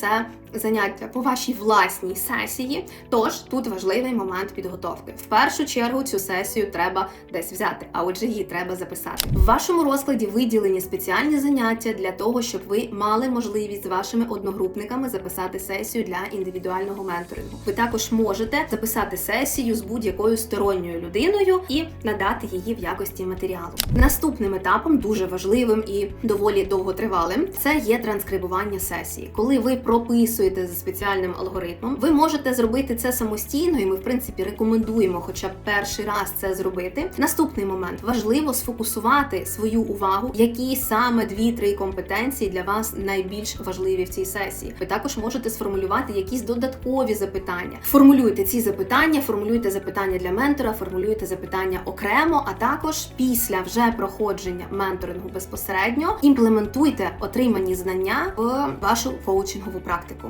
це заняття по вашій власній сесії. Тож тут важливий момент підготовки. В першу чергу цю сесію треба десь взяти, а отже, її треба записати. В вашому розкладі виділені спеціальні заняття для того, щоб ви мали можливість з вашими одногрупниками записати сесію для індивідуального менторингу. Ви також можете записати сесію з будь-якою сторонньою людиною і надати її в якості матеріалу. Наступним етапом, дуже важливим і доволі довготривалим, це є транскрибування сесії. Коли ви прописуєте за спеціальним алгоритмом, ви можете зробити це самостійно, і ми, в принципі, рекомендуємо, хоча б перший раз це зробити. Наступний момент важливо сфокусувати свою увагу, які саме дві-три компетенції для вас найбільш важливі в цій сесії. Ви також можете сформулювати якісь додаткові запитання. Формулюйте ці запитання, формулюйте запитання для ментора, формулюйте запитання окремо, а також після вже проходження менторингу безпосередньо імплементуйте отримані знання в вашу коучингову практику.